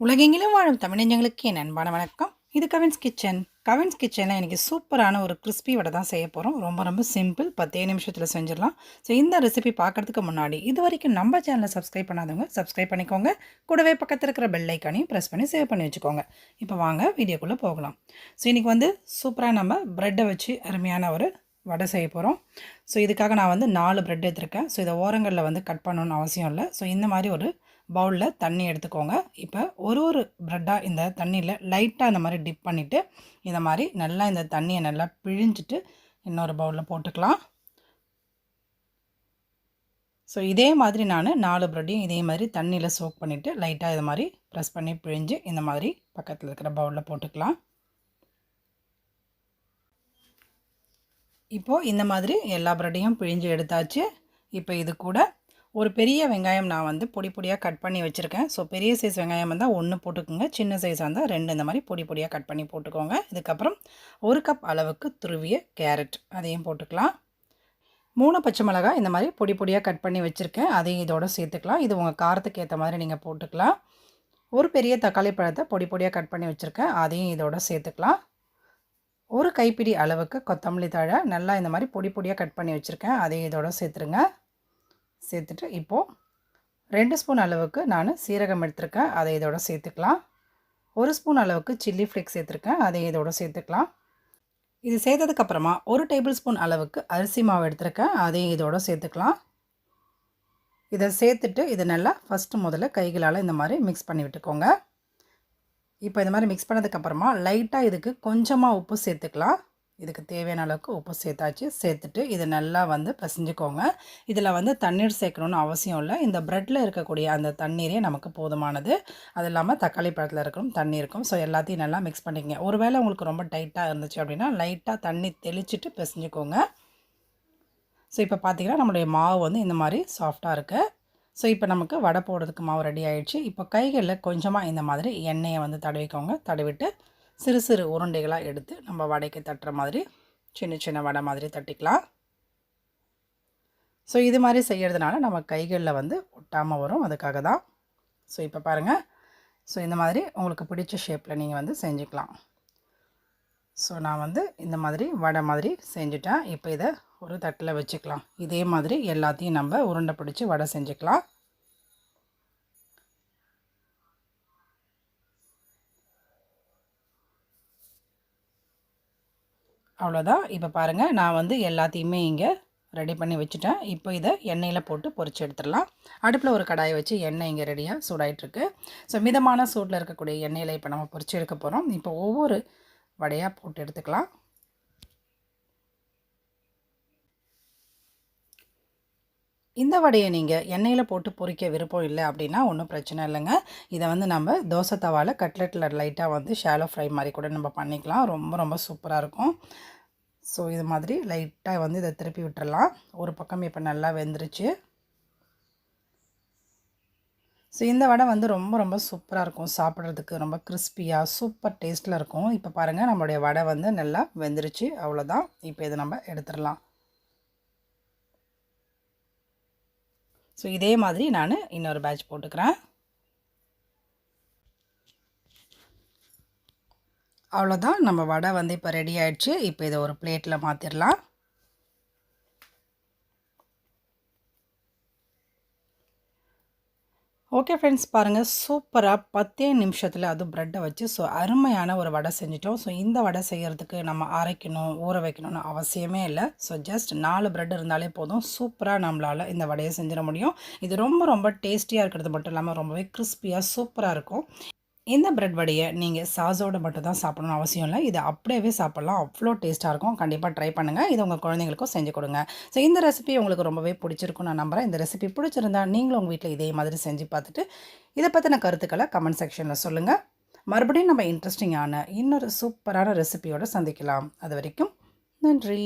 உலகெங்கிலும் வாழும் தமிழஞ்சங்களுக்கு என் அன்பான வணக்கம். இது கவின்ஸ் கிச்சன். கவின்ஸ் கிச்சனில் எனக்கு சூப்பரான ஒரு கிறிஸ்பி வடை தான் செய்ய போகிறோம் ரொம்ப ரொம்ப சிம்பிள் பத்தே நிமிஷத்தில் செஞ்சிடலாம். ஸோ இந்த ரெசிபி பார்க்குறதுக்கு முன்னாடி இது வரைக்கும் நம்ம சேனலை சப்ஸ்கிரைப் பண்ணாதவங்க சப்ஸ்கிரைப் பண்ணிக்கோங்க. கூடவே பக்கத்தில் இருக்கிற பெல் ஐக்கானையும் ப்ரெஸ் பண்ணி சேவ் பண்ணி வச்சுக்கோங்க. இப்போ வாங்க வீடியோக்குள்ளே போகலாம். ஸோ இன்றைக்கி வந்து சூப்பராக நம்ம ப்ரெட்டை வச்சு அருமையான ஒரு வடை செய்ய போகிறோம் ஸோ இதுக்காக நான் வந்து நாலு ப்ரெட் எடுத்திருக்கேன். ஸோ இதை ஓரங்களில் வந்து கட் பண்ணணும்னு அவசியம் இல்லை. ஸோ இந்த மாதிரி ஒரு பவுலில் தண்ணி எடுத்துக்கோங்க. இப்போ ஒரு ஒரு ப்ரெட்டாக இந்த தண்ணியில் லைட்டாக இந்த மாதிரி டிப் பண்ணிவிட்டு இந்த மாதிரி நல்லா இந்த தண்ணியை நல்லா பிழிஞ்சிட்டு இன்னொரு பவுலில் போட்டுக்கலாம். ஸோ இதே மாதிரி நான் நாலு ப்ரெட்டையும் இதே மாதிரி தண்ணியில் சோக் பண்ணிவிட்டு லைட்டாக இது மாதிரி ப்ரெஸ் பண்ணி பிழிஞ்சு இந்த மாதிரி பக்கத்தில் இருக்கிற பவுலில் போட்டுக்கலாம். இப்போது இந்த மாதிரி எல்லா ப்ரெட்டையும் பிழிஞ்சு எடுத்தாச்சு. இப்போ இது கூட ஒரு பெரிய வெங்காயம் நான் வந்து பொடி பொடியாக கட் பண்ணி வச்சுருக்கேன். ஸோ பெரிய சைஸ் வெங்காயம் இருந்தால் ஒன்று போட்டுக்கோங்க. சின்ன சைஸாக இருந்தால் ரெண்டு இந்த மாதிரி பொடி பொடியாக கட் பண்ணி போட்டுக்கோங்க. இதுக்கப்புறம் ஒரு கப் அளவுக்கு துருவிய கேரட் அதையும் போட்டுக்கலாம். மூணு பச்சை மிளகாய் இந்த மாதிரி பொடி பொடியாக கட் பண்ணி வச்சுருக்கேன். அதையும் இதோட சேர்த்துக்கலாம். இது உங்கள் காரத்துக்கு ஏற்ற மாதிரி நீங்கள் போட்டுக்கலாம். ஒரு பெரிய தக்காளி பழத்தை பொடி பொடியாக கட் பண்ணி வச்சுருக்கேன். அதையும் இதோட சேர்த்துக்கலாம். ஒரு கைப்பிடி அளவுக்கு கொத்தமல்லி தழை நல்லா இந்த மாதிரி பொடி பொடியாக கட் பண்ணி வச்சுருக்கேன். அதையும் இதோட சேர்த்துருங்க. சேர்த்துட்டு இப்போது ரெண்டு ஸ்பூன் அளவுக்கு நான் சீரகம் எடுத்திருக்கேன். அதை இதோட சேர்த்துக்கலாம். ஒரு ஸ்பூன் அளவுக்கு சில்லி ஃப்ளேக்ஸ் சேர்த்துருக்கேன். அதை இதோட சேர்த்துக்கலாம். இது சேர்த்ததுக்கப்புறமா ஒரு டேபிள் ஸ்பூன் அளவுக்கு அரிசி மாவு எடுத்திருக்கேன். அதையும் இதோட சேர்த்துக்கலாம். இதை சேர்த்துட்டு இதை நல்லா ஃபஸ்ட்டு முதல்ல கைகளால் இந்த மாதிரி மிக்ஸ் பண்ணி விட்டுக்கோங்க. இப்போ இந்த மாதிரி மிக்ஸ் பண்ணதுக்கப்புறமா லைட்டாக இதுக்கு கொஞ்சமாக உப்பு சேர்த்துக்கலாம். இதுக்கு தேவையான அளவுக்கு உப்பு சேர்த்தாச்சு. சேர்த்துட்டு இதை நல்லா வந்து பசிஞ்சுக்கோங்க. இதில் வந்து தண்ணீர் சேர்க்கணுன்னு அவசியம் இல்லை. இந்த ப்ரெட்டில் இருக்கக்கூடிய அந்த தண்ணீரே நமக்கு போதுமானது. அது இல்லாமல் தக்காளி பழத்தில் இருக்கணும் தண்ணி இருக்கும். ஸோ எல்லாத்தையும் நல்லா மிக்ஸ் பண்ணிக்கங்க. ஒருவேளை உங்களுக்கு ரொம்ப டைட்டாக இருந்துச்சு அப்படின்னா லைட்டாக தண்ணி தெளிச்சுட்டு பிசைஞ்சுக்கோங்க. ஸோ இப்போ பார்த்திங்கன்னா நம்மளுடைய மாவு வந்து இந்த மாதிரி சாஃப்டாக இருக்குது ஸோ இப்போ நமக்கு வடை போடுறதுக்கு மாவு ரெடி ஆகிடுச்சு இப்போ கைகளில் கொஞ்சமாக இந்த மாதிரி எண்ணெயை வந்து தடவிக்கோங்க. தடவிட்டு சிறு சிறு உருண்டைகளாக எடுத்து நம்ம வடைக்கு தட்டுற மாதிரி சின்ன சின்ன வடை மாதிரி தட்டிக்கலாம். ஸோ இது மாதிரி செய்கிறதுனால நம்ம கைகளில் வந்து ஒட்டாமல் வரும். அதுக்காக தான். ஸோ இப்போ பாருங்கள் ஸோ இந்த மாதிரி உங்களுக்கு பிடிச்ச ஷேப்பில் நீங்கள் வந்து செஞ்சுக்கலாம். ஸோ நான் வந்து இந்த மாதிரி வடை மாதிரி செஞ்சுட்டேன். இப்போ இதை ஒரு தட்டில் வச்சுக்கலாம். இதே மாதிரி எல்லாத்தையும் நம்ம உருண்டை பிடிச்சி வடை செஞ்சுக்கலாம். அவ்வளோதான். இப்போ பாருங்கள் நான் வந்து எல்லாத்தையுமே இங்கே ரெடி பண்ணி வச்சுட்டேன். இப்போ இதை எண்ணெயில் போட்டு பொறிச்சு எடுத்துடலாம். அடுப்பில் ஒரு கடாயை வச்சு எண்ணெய் இங்கே ரெடியாக சூடாயிட்ருக்கு ஸோ மிதமான சூட்டில் இருக்கக்கூடிய எண்ணெயில் இப்போ நம்ம பொறிச்சு எடுக்க போகிறோம் இப்போ ஒவ்வொரு வடையாக போட்டு எடுத்துக்கலாம். இந்த வடையை நீங்கள் எண்ணெயில் போட்டு பொறிக்க விருப்பம் இல்லை அப்படின்னா ஒன்றும் பிரச்சனை இல்லைங்க. இதை வந்து நம்ம தோசை தவாவில் கட்லெட்டில் லைட்டாக வந்து ஷாலோ ஃப்ரை மாதிரி கூட நம்ம பண்ணிக்கலாம். ரொம்ப ரொம்ப சூப்பராக இருக்கும். ஸோ இது மாதிரி லைட்டாக வந்து இதை திருப்பி விட்டுறலாம். ஒரு பக்கம் இப்போ நல்லா வெந்துருச்சு. ஸோ இந்த வடை வந்து ரொம்ப ரொம்ப சூப்பராக இருக்கும். சாப்பிட்றதுக்கு ரொம்ப கிறிஸ்பியாக சூப்பர் டேஸ்ட்டில் இருக்கும். இப்போ பாருங்கள் நம்மளுடைய வடை வந்து நல்லா வெந்துருச்சு. அவ்வளோதான் இப்போ இதை நம்ம எடுத்துடலாம். ஸோ இதே மாதிரி நான் இன்னொரு பேட்ச் போட்டுக்கிறேன். அவ்வளோதான் நம்ம வடை வந்து இப்போ ரெடி ஆகிடுச்சு இப்போ இதை ஒரு பிளேட்டில் மாற்றிடலாம் ஓகே ஃப்ரெண்ட்ஸ் பாருங்கள் சூப்பராக பத்தே நிமிஷத்தில் அது ப்ரெட்டை வச்சு ஸோ அருமையான ஒரு வடை செஞ்சிட்டோம். ஸோ இந்த வடை செய்கிறதுக்கு நம்ம அரைக்கணும் ஊற வைக்கணும்னு அவசியமே இல்லை. ஸோ ஜஸ்ட் நாலு ப்ரெட் இருந்தாலே போதும். சூப்பராக நம்மளால் இந்த வடையை செஞ்சிட முடியும். இது ரொம்ப ரொம்ப டேஸ்டியாக இருக்கிறது மட்டும் இல்லாமல் ரொம்பவே கிறிஸ்பியாக சூப்பராக இருக்கும். இந்த பிரெட் வடையை நீங்கள் சாஸோடு மட்டும் தான் சாப்பிடணும்னு அவசியம் இல்லை. இதை அப்படியே சாப்பிட்லாம். அவ்வளோ டேஸ்ட்டாக இருக்கும். கண்டிப்பாக ட்ரை பண்ணுங்கள் இது உங்கள் குழந்தைங்களுக்கும் செஞ்சு கொடுங்க. ஸோ இந்த ரெசிபி உங்களுக்கு ரொம்பவே பிடிச்சிருக்கும் நான் நம்புகிறேன் இந்த ரெசிபி பிடிச்சிருந்தா நீங்களும் உங்கள் வீட்டில் இதே மாதிரி செஞ்சு பார்த்துட்டு இதை பற்றின கருத்துக்களை கமெண்ட் செக்ஷனில் சொல்லுங்கள் மறுபடியும் நம்ம இன்ட்ரெஸ்டிங்கான இன்னொரு சூப்பரான ரெசிபியோடு சந்திக்கலாம். அது வரைக்கும் நன்றி.